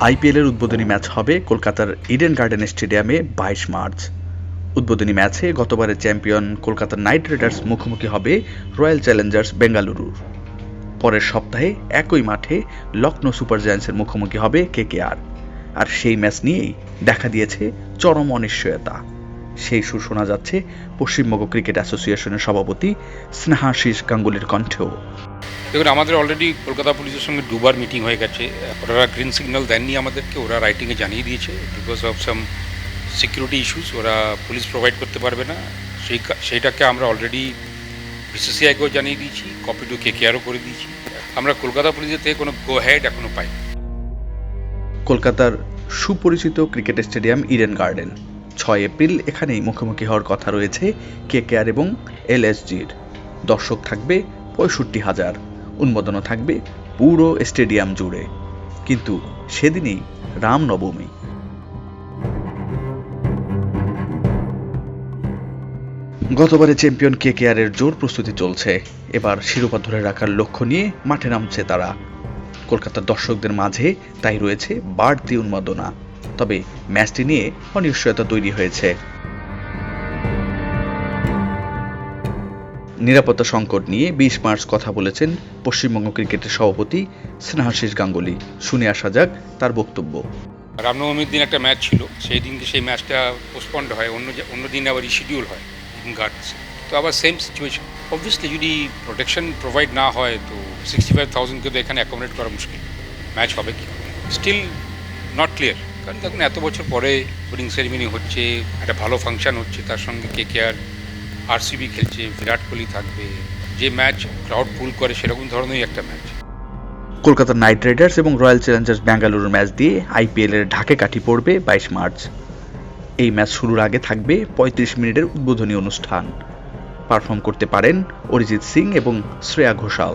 আইপিএলের উদ্বোধনী ম্যাচ হবে কলকাতার ইডেন গার্ডেন স্টেডিয়ামে বাইশ মার্চ। উদ্বোধনী ম্যাচে গতবারের চ্যাম্পিয়ন কলকাতার নাইট রাইডার্স মুখোমুখি হবে রয়্যাল চ্যালেঞ্জার্স বেঙ্গালুরুর পরের সপ্তাহে একই মাঠে লখনৌ সুপার জায়ান্টসের মুখোমুখি হবে কেকেআর। আর সেই ম্যাচ নিয়েই দেখা দিয়েছে চরম অনিশ্চয়তা। সেই সুর শোনা যাচ্ছে পশ্চিমবঙ্গ ক্রিকেট অ্যাসোসিয়েশনের সভাপতি স্নেহাশিস গাঙ্গুলির কণ্ঠেও। দেখুন, আমাদের অলরেডি কলকাতা পুলিশের সঙ্গে দুবার মিটিং হয়ে গেছে। ওরা গ্রিন সিগন্যাল দেননি আমাদেরকে, ওরা রাইটিংয়ে জানিয়ে দিয়েছে। Because of some security issues ওরা পুলিশ প্রোভাইড করতে পারবে না। সেই সেইটাকে আমরা অলরেডি বিসিসিআইকেও জানিয়ে দিয়েছি কপি টু কে কেয়ারও করে দিয়েছি। আমরা কলকাতা পুলিশের থেকে কোনো গো হেড এখনও পাই কলকাতার সুপরিচিত ক্রিকেট স্টেডিয়াম ইডেন গার্ডেন ছয় এপ্রিল এখানেই মুখোমুখি হওয়ার কথা রয়েছে কেকেআর এবং এলএসজির দর্শক থাকবে পঁয়ষট্টি হাজার। উন্মোদনও থাকবে পুরো স্টেডিয়াম জুড়ে। কিন্তু সেদিনই রামনবমী। গতবারে চ্যাম্পিয়ন কেকেআরের জোর প্রস্তুতি চলছে। এবার শিরোপা ধরে রাখার লক্ষ্য নিয়ে মাঠে নামছে তারা। কলকাতার দর্শকদের মাঝে তাই রয়েছে বাড়তি উন্মাদনা। তবে ম্যাচটি নিয়ে অনিশ্চয়তা তৈরি হয়েছে। নিরাপত্তা সংকট নিয়ে বিশ মার্চ কথা বলেছেন পশ্চিমবঙ্গ ক্রিকেটের সভাপতি স্নেহাশিস গাঙ্গুলি। শুনে আসা যাক তার বক্তব্য। রামনবমীর দিন একটা ম্যাচ ছিল, সেই দিনকে সেই ম্যাচটা পোস্টপন্ড হয়, অন্য অন্য দিন আবার রিশিডিউল হয় গার্ডস। তো আবার সেম সিচুয়েশন অবভিয়াসলি যদি প্রোটেকশন প্রোভাইড না হয়, তো সিক্সটি ফাইভ থাউজেন্ডকে তো এখানে অ্যাকোমোডেট করা মুশকিল। ম্যাচ হবে কি স্টিল নট ক্লিয়ার কারণ দেখুন, এত বছর পরে বোর্ডিং সেরিমনি হচ্ছে, একটা ভালো ফাংশন হচ্ছে, তার সঙ্গে কে কে আর আরসিবি খেলছে বিরাট কোহলি থাকবে যে ম্যাচ ক্রাউড পুল করে সেরকম ধরনেরই একটা ম্যাচ কলকাতার নাইট রাইডার্স এবং রয়্যাল চ্যালেঞ্জার্স ব্যাঙ্গালুরুর ম্যাচ দিয়ে আইপিএল এর ঢাকে কাঠি পড়বে বাইশ মার্চ। এই ম্যাচ শুরুর আগে থাকবে পঁয়ত্রিশ মিনিটের উদ্বোধনী অনুষ্ঠান। পারফর্ম করতে পারেন অরিজিৎ সিং এবং শ্রেয়া ঘোষাল।